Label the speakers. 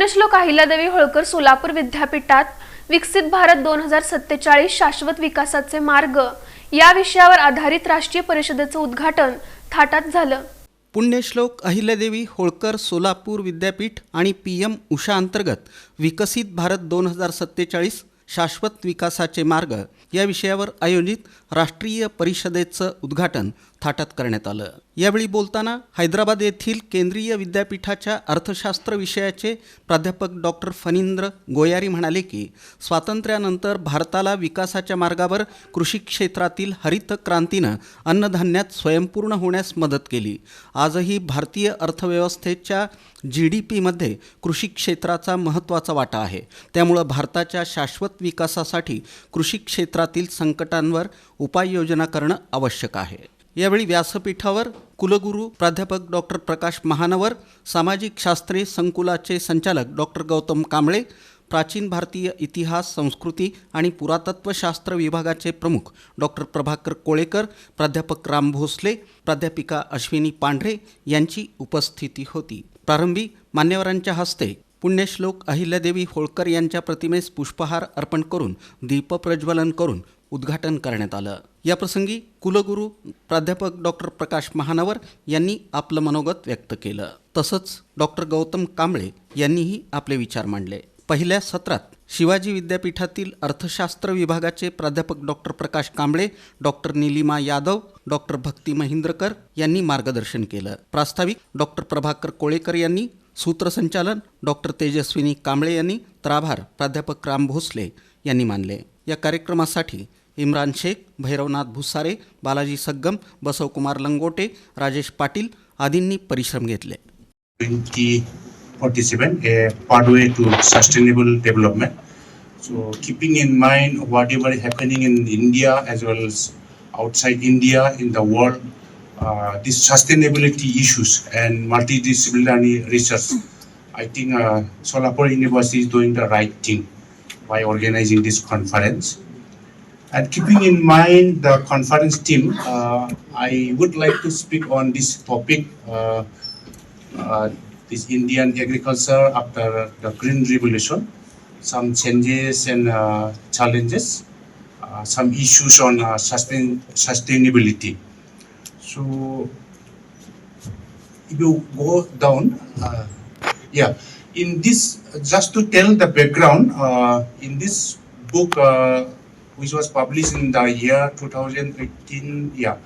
Speaker 1: पुण्यश्लोक अहिल्यादेवी होळकर सोलापूर विद्यापीठात विकसित भारत दोन हजार सत्तेचाळीस शाश्वत विकासाचे मार्ग या विषयावर आधारित राष्ट्रीय परिषदेचं उद्घाटन थाटात झालं.
Speaker 2: पुण्यश्लोक अहिल्यादेवी होळकर सोलापूर विद्यापीठ आणि पी एम उषा अंतर्गत विकसित भारत दोन हजार सत्तेचाळीस शाश्वत विकासाचे मार्ग या विषयावर आयोजित राष्ट्रीय परिषदेचं उद्घाटन थाटात करण्यात आलं. यावेळी बोलताना हैदराबाद येथील केंद्रीय विद्यापीठाच्या अर्थशास्त्र विषयाचे प्राध्यापक डॉक्टर फनिंद्र गोयारी म्हणाले की स्वातंत्र्यानंतर भारताला विकासाच्या मार्गावर कृषी क्षेत्रातील हरित क्रांतीनं अन्नधान्यात स्वयंपूर्ण होण्यास मदत केली. आजही भारतीय अर्थव्यवस्थेच्या जी डी पीमध्ये कृषी क्षेत्राचा महत्त्वाचा वाटा आहे. त्यामुळं भारताच्या शाश्वत विकासासाठी कृषी क्षेत्रातील संकटांवर उपाययोजना करणं आवश्यक आहे. यावेळी व्यासपीठावर कुलगुरू प्राध्यापक डॉक्टर प्रकाश महानवर सामाजिक शास्त्रे संकुलाचे संचालक डॉक्टर गौतम कांबळे प्राचीन भारतीय इतिहास संस्कृती आणि पुरातत्वशास्त्र विभागाचे प्रमुख डॉक्टर प्रभाकर कोळेकर प्राध्यापक राम भोसले प्राध्यापिका अश्विनी पांढरे यांची उपस्थिती होती. प्रारंभी मान्यवरांच्या हस्ते पुण्यश्लोक अहिल्यादेवी होळकर यांच्या प्रतिमेस पुष्पहार अर्पण करून दीपप्रज्वलन करून उद्घाटन करण्यात आलं. याप्रसंगी कुलगुरू प्राध्यापक डॉक्टर प्रकाश महानवर यांनी आपलं मनोगत व्यक्त केलं. तसंच डॉक्टर गौतम कांबळे यांनीही आपले विचार मांडले. पहिल्या सत्रात शिवाजी विद्यापीठातील अर्थशास्त्र विभागाचे प्राध्यापक doctor Prakash Kambale doctor Nilima Yadav doctor Bhakti Mahindrakar यांनी मार्गदर्शन केलं. प्रास्ताविक डॉक्टर प्रभाकर कोळेकर यांनी सूत्रसंचालन डॉक्टर तेजस्विनी कांबळे यांनी तर आभार प्राध्यापक राम भोसले यांनी मानले. या कार्यक्रमासाठी इम्रान शेख भैरवनाथ भुसारे बालाजी सग्गम बसवकुमार लंगोटे राजेश पाटील आदींनी परिश्रम घेतले
Speaker 3: 2047, a pathway to sustainable development. So, keeping in mind whatever happening in India as well as outside India in the world, uh, these sustainability issues and multidisciplinary research, I think uh, Solapur University is doing the right thing by organizing this conference. And keeping in mind the conference team, uh, I would like to speak on this topic. Uh, uh, this Indian agriculture after the Green Revolution, some changes and uh, challenges, uh, some issues on uh, sustain sustainability. So, if you go down, uh, yeah, in this, just to tell the background, uh, in this book, uh, which was published in the year 2018, yeah,